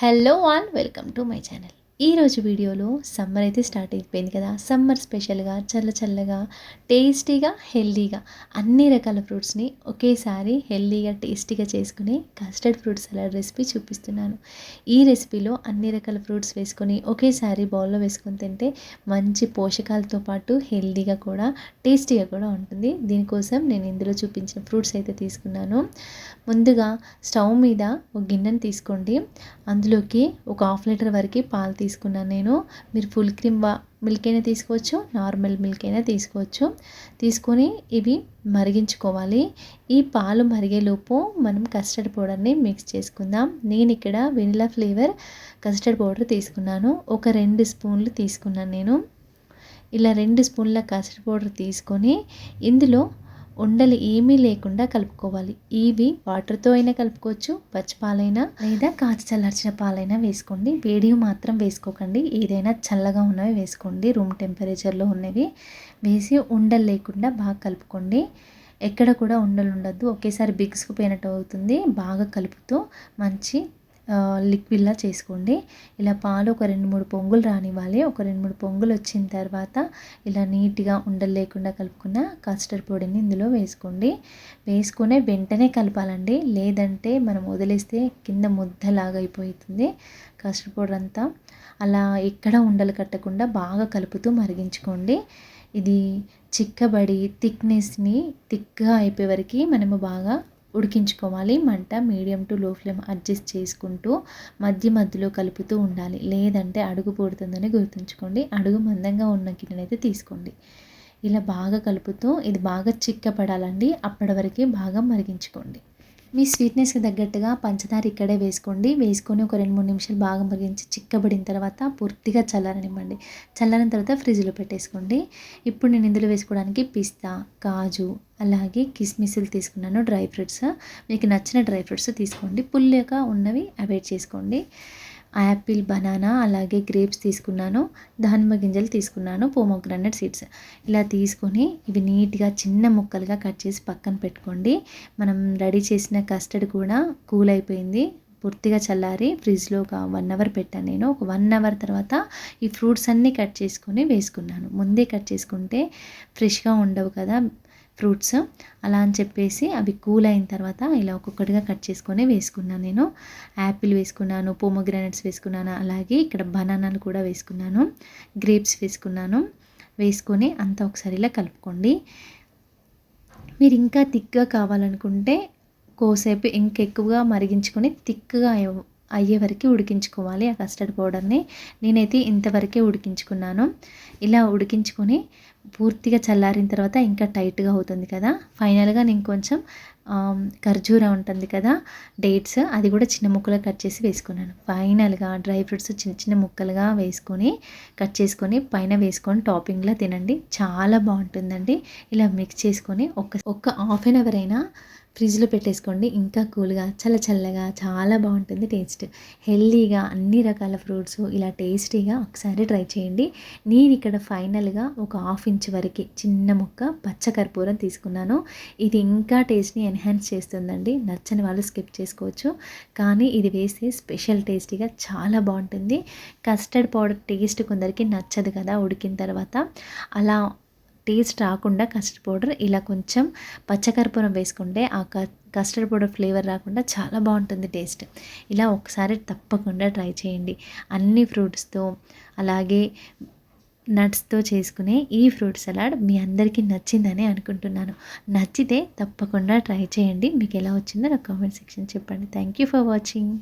Hello and welcome to my channel. ఈరోజు వీడియోలో summer అయితే స్టార్ట్ అయిపోయింది కదా. సమ్మర్ స్పెషల్గా చల్ల చల్లగా టేస్టీగా హెల్దీగా అన్ని రకాల ఫ్రూట్స్ని ఒకేసారి హెల్దీగా టేస్టీగా చేసుకుని కస్టర్డ్ ఫ్రూట్ సలాడ్ రెసిపీ చూపిస్తున్నాను. ఈ రెసిపీలో అన్ని రకాల ఫ్రూట్స్ వేసుకొని ఒకేసారి బౌల్లో వేసుకొని తింటే మంచి పోషకాలతో పాటు హెల్దీగా కూడా టేస్టీగా కూడా ఉంటుంది. దీనికోసం నేను ఇందులో చూపించిన ఫ్రూట్స్ అయితే తీసుకున్నాను. ముందుగా స్టవ్ మీద ఒక గిన్నెను తీసుకోండి. అందులోకి ఒక హాఫ్ లీటర్ వరకు పాలు తీసుకున్నాను నేను. మీరు ఫుల్ క్రీమ్ మిల్క్ అయినా తీసుకోవచ్చు నార్మల్ మిల్క్ అయినా తీసుకోవచ్చు. తీసుకొని ఇవి మరిగించుకోవాలి. ఈ పాలు మరిగేలోపు మనం కస్టర్డ్ పౌడర్ని మిక్స్ చేసుకుందాం. నేను ఇక్కడ వెనిలా ఫ్లేవర్ కస్టర్డ్ పౌడర్ తీసుకున్నాను. ఒక రెండు స్పూన్లు తీసుకున్నాను నేను. ఇలా రెండు స్పూన్ల కస్టర్డ్ పౌడర్ తీసుకొని ఇందులో ఉండలు ఏమీ లేకుండా కలుపుకోవాలి. ఇవి వాటర్తో అయినా కలుపుకోవచ్చు పచ్చిపాలైనా లేదా కాచి చల్లార్చిన పాలైనా వేసుకోండి. వేడి మాత్రం వేసుకోకండి. ఏదైనా చల్లగా ఉన్నవి వేసుకోండి. రూమ్ టెంపరేచర్లో ఉన్నవి వేసి ఉండలు లేకుండా బాగా కలుపుకోండి. ఎక్కడ కూడా ఉండలు ఉండద్దు. ఒకేసారి బిగుసుకుపోయినట్టు అవుతుంది. బాగా కలుపుతూ మంచి లిక్విడ్లా చేసుకోండి. ఇలా పాలు ఒక రెండు మూడు పొంగులు రానివ్వాలి. ఒక రెండు మూడు పొంగులు వచ్చిన తర్వాత ఇలా నీట్గా ఉండలు లేకుండా కలుపుకున్న కస్టర్డ్ పొడిని ఇందులో వేసుకోండి. వేసుకునే వెంటనే కలపాలండి. లేదంటే మనం వదిలేస్తే కింద ముద్దలాగా అయిపోతుంది కస్టర్డ్ పౌడర్ అంతా అలా ఎక్కడ ఉండలు కట్టకుండా బాగా కలుపుతూ మరిగించుకోండి. ఇది చిక్కబడి థిక్నెస్ని థిక్గా అయిపోయే వరకు మనము బాగా ఉడికించుకోవాలి. మంట medium to low flame adjust చేసుకుంటూ మధ్య మధ్యలో కలుపుతూ ఉండాలి. లేదంటే అడుగు పుడుతుందని గుర్తుంచుకోండి. అడుగు మందంగా ఉన్న గిన్నెనైతే తీసుకోండి. ఇలా బాగా కలుపుతూ ఇది బాగా చిక్కపడాలండి. అప్పటి వరకు బాగా మరిగించుకోండి. మీ స్వీట్నెస్కి తగ్గట్టుగా పంచదార ఇక్కడే వేసుకోండి. వేసుకొని ఒక రెండు మూడు నిమిషాలు బాగా మరిగించి చిక్కబడిన తర్వాత పూర్తిగా చల్లారనివ్వండి. చల్లారిన తర్వాత ఫ్రిడ్జ్లో పెట్టేసుకోండి. ఇప్పుడు నేను ఇందులో వేసుకోవడానికి పిస్తా కాజు అలాగే కిస్మిస్లు తీసుకున్నాను డ్రై ఫ్రూట్స్. మీకు నచ్చిన డ్రై ఫ్రూట్స్ తీసుకోండి. పుల్లగా ఉన్నవి అవాయిడ్ చేసుకోండి. యాపిల్ బనానా అలాగే గ్రేప్స్ తీసుకున్నాను. దానిమ్మ గింజలు తీసుకున్నాను. Pomegranate seeds. ఇలా తీసుకొని ఇవి నీట్గా చిన్న ముక్కలుగా కట్ చేసి పక్కన పెట్టుకోండి. మనం రెడీ చేసిన కస్టర్డ్ కూడా కూల్ అయిపోయింది. పూర్తిగా చల్లారి ఫ్రిడ్జ్లో ఒక వన్ అవర్ పెట్టాను నేను. ఒక వన్ అవర్ తర్వాత ఈ ఫ్రూట్స్ అన్నీ కట్ చేసుకొని వేసుకున్నాను. ముందే కట్ చేసుకుంటే ఫ్రెష్గా ఉండవు కదా. ఫ్రూట్స్. అలా అని చెప్పేసి అవి కూల్ అయిన తర్వాత ఇలా ఒక్కొక్కటిగా కట్ చేసుకొని వేసుకున్నాను నేను. యాపిల్ వేసుకున్నాను పోమోగ్రానైట్స్ వేసుకున్నాను అలాగే ఇక్కడ బనానాలు కూడా వేసుకున్నాను గ్రేప్స్ వేసుకున్నాను. వేసుకొని అంతా ఒకసారి ఇలా కలుపుకోండి. మీరు ఇంకా థిక్గా కావాలనుకుంటే కోసేపు ఇంకెక్కువగా మరిగించుకొని థిక్గా అయ్యే వరకు ఉడికించుకోవాలి ఆ కస్టర్డ్ పౌడర్ని. నేనైతే ఇంతవరకే ఉడికించుకున్నాను. ఇలా ఉడికించుకొని పూర్తిగా చల్లారిన తర్వాత ఇంకా టైట్గా అవుతుంది కదా. ఫైనల్గా నేను కొంచెం ఖర్జూరా ఉంటుంది కదా డేట్స్ అది కూడా చిన్న ముక్కలు కట్ చేసి వేసుకున్నాను. ఫైనల్గా డ్రై ఫ్రూట్స్ చిన్న చిన్న ముక్కలుగా వేసుకొని కట్ చేసుకొని పైన వేసుకొని టాపింగ్లో తినండి. చాలా బాగుంటుందండి. ఇలా మిక్స్ చేసుకొని ఒక ఒక హాఫ్ అన్ అవర్ అయినా ఫ్రిడ్జ్లో పెట్టేసుకోండి. ఇంకా కూల్గా చల్ల చల్లగా చాలా బాగుంటుంది టేస్ట్. హెల్దీగా అన్ని రకాల ఫ్రూట్స్ ఇలా టేస్టీగా ఒకసారి ట్రై చేయండి. నేను ఇక్కడ ఫైనల్గా ఒక హాఫ్ ఇంచ్ వరకు చిన్న ముక్క పచ్చకర్పూరం తీసుకున్నాను. ఇది ఇంకా టేస్ట్ని ఎన్హాన్స్ చేస్తుందండి. నచ్చని వాళ్ళు స్కిప్ చేసుకోవచ్చు. కానీ ఇది వేస్తే స్పెషల్ టేస్టీగా చాలా బాగుంటుంది. కస్టర్డ్ పౌడర్ టేస్ట్ కొందరికి నచ్చదు కదా ఉడికిన తర్వాత. అలా టేస్ట్ రాకుండా కస్టర్డ్ పౌడర్ ఇలా కొంచెం పచ్చకర్పూరం వేసుకుంటే ఆ కస్టర్డ్ పౌడర్ ఫ్లేవర్ రాకుండా చాలా బాగుంటుంది టేస్ట్. ఇలా ఒకసారి తప్పకుండా ట్రై చేయండి. అన్ని ఫ్రూట్స్తో అలాగే నట్స్తో చేసుకునే ఈ ఫ్రూట్ సలాడ్ మీ అందరికీ నచ్చిందని అనుకుంటున్నాను. నచ్చితే తప్పకుండా ట్రై చేయండి. మీకు ఎలా వచ్చిందో నా కామెంట్ సెక్షన్ చెప్పండి. Thank you for watching.